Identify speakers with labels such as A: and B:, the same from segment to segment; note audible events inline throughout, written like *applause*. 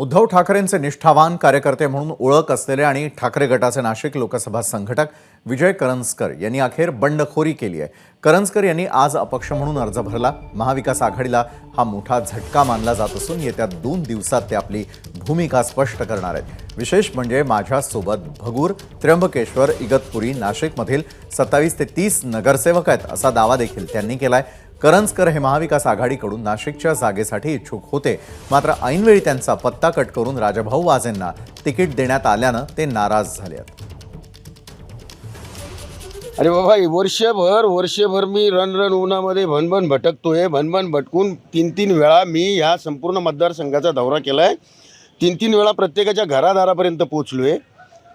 A: उद्धव ठाकरेंचे निष्ठावान कार्यकर्ते म्हणून ओळख असलेले आणि ठाकरे गटाचे नाशिक लोकसभा संघटक विजय करंजकर यांनी अखेर बंडखोरी केली आहे. करंजकर यांनी आज अपक्ष म्हणून अर्ज भरला. महाविकास आघाडीला हा मोठा झटका मानला जात असून येत्या दोन दिवसात ते आपली भूमिका स्पष्ट करणार आहेत. विशेष म्हणजे माझ्यासोबत भगूर त्र्यंबकेश्वर इगतपुरी नाशिकमधील सत्तावीस ते तीस नगरसेवक आहेत असा दावा देखील त्यांनी केला आहे करंजकर हे महाविकास आघाडीकडून नाशिकच्या जागेसाठी इच्छुक होते. मात्र ऐनवेळी त्यांचा पत्ता कट करून राजाभाऊ वाजेंना तिकीट देण्यात आल्यानं ते नाराज झाले आहेत.
B: अरे बाबा वर्षभर वर्षभर मी रण रण उन्हामध्ये भनभन भटकतोय भनभन भटकून तीन तीन वेळा मी ह्या संपूर्ण मतदारसंघाचा दौरा केला आहे तीन तीन वेळा प्रत्येकाच्या घरादारापर्यंत पोचलो आहे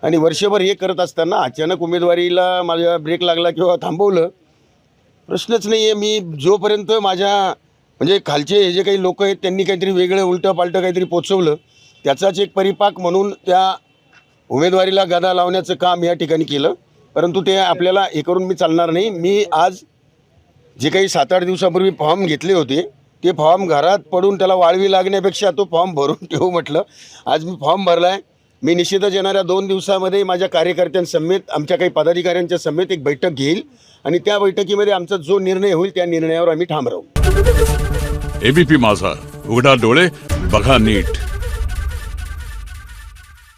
B: आणि वर्षभर हे करत असताना अचानक उमेदवारीला माझ्या ब्रेक लागला किंवा थांबवलं प्रश्नच नाही आहे मी जोपर्यंत माझ्या म्हणजे खालचे हे जे काही लोक आहेत त्यांनी काहीतरी वेगळं उलटं पालटं काहीतरी पोचवलं त्याचाच एक परिपाक म्हणून त्या उमेदवारीला गदा लावण्याचं काम या ठिकाणी केलं. परंतु ते आपल्याला हे करून मी चालणार नाही. मी आज जे काही सात आठ दिवसापूर्वी फॉर्म घेतले होते ते फॉर्म घरात पडून त्याला वाळवी लागण्यापेक्षा तो फॉर्म भरून *laughs* ठेवू म्हटलं. आज मी फॉर्म भरला आहे मी निश्चितच येणाऱ्या दोन दिवसामध्ये माझ्या कार्यकर्त्यांसमेत आमच्या काही पदाधिकाऱ्यांच्या समेत एक बैठक घेईल आणि त्या बैठकीमध्ये आमचा जो निर्णय होईल त्या निर्णयावर आम्ही ठाम राहू.
C: एबीपी माझा. उघडा डोळे बघा नीट.